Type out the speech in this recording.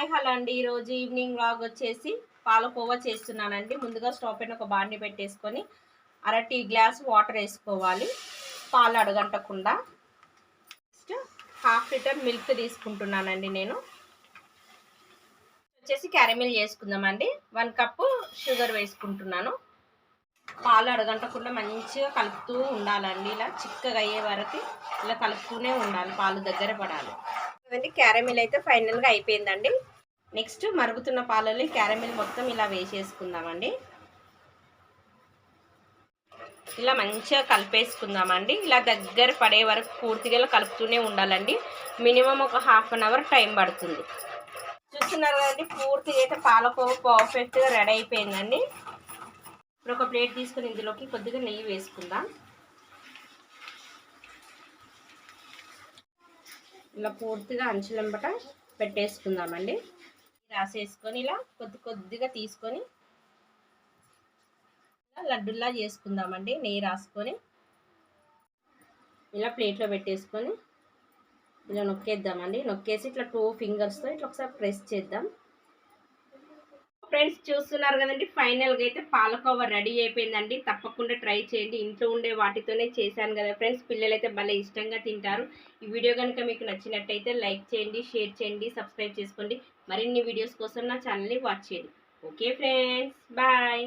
Hi hello అండి. ఈరోజు evening vlog వచ్చేసి పాలకోవా చేస్తున్నానండి. ముందుగా స్టవ్ పైన ఒక బాండి పెట్టేసుకొని అర టీ గ్లాస్ వాటర్ వేసుకోవాలి. పాలు అడగంటకుండా. నెక్స్ట్ హాఫ్ లీటర్ మిల్క్ తీసుకుంటున్నానండి నేను. వచ్చేసి క్యారమిల్ చేసుకుందామండి. వన్ కప్పు షుగర్ వేసుకుంటున్నాను. పాలు అడగంటకుండా మంచిగా కలుపుతూ ఉండాలండి. ఇలా చిక్కగా అయ్యే వరకు ఇలా కలుపుతూనే ఉండాలి. పాలు దగ్గర పడాలి. క్యారమిల్ అయితే ఫైనల్గా అయిపోయిందండి. నెక్స్ట్ మరుగుతున్న పాలలో క్యారమిల్ మొత్తం ఇలా వేసేసుకుందామండి. ఇలా మంచిగా కలిపేసుకుందామండి. ఇలా దగ్గర పడే వరకు పూర్తిగా కలుపుతూనే ఉండాలండి. మినిమం ఒక హాఫ్ అన్ అవర్ టైం పడుతుంది. చూస్తున్నారు కదండి పూర్తిగా అయితే పాలకోవ పర్ఫెక్ట్గా రెడీ అయిపోయిందండి. ఇప్పుడు ఒక ప్లేట్ తీసుకుని ఇందులోకి కొద్దిగా నెయ్యి వేసుకుందాం. ఇలా పూర్తిగా అంచులంబట పెట్టేసుకుందామండి. రాసేసుకొని ఇలా కొద్ది కొద్దిగా తీసుకొని లడ్డుల్లా చేసుకుందామండి నెయ్యి రాసుకొని. ఇలా ప్లేట్లో పెట్టేసుకొని ఇలా నొక్కేద్దామండి. నొక్కేసి ఇట్లా టూ ఫింగర్స్తో ఇట్లా ఒకసారి ప్రెస్ చేద్దాం. ఫ్రెండ్స్ చూస్తున్నారు కదండి ఫైనల్గా అయితే పాలకోవా రెడీ అయిపోయిందండి. తప్పకుండా ట్రై చేయండి. ఇంట్లో ఉండే వాటితోనే చేశాను కదా ఫ్రెండ్స్ పిల్లలు అయితే భలే ఇష్టంగా తింటారు. ఈ వీడియో కనుక మీకు నచ్చినట్టయితే లైక్ చేయండి షేర్ చేయండి సబ్స్క్రైబ్ చేసుకోండి. మరిన్ని వీడియోస్ కోసం నా ఛానల్ని వాచ్ చేయండి. Okay friends bye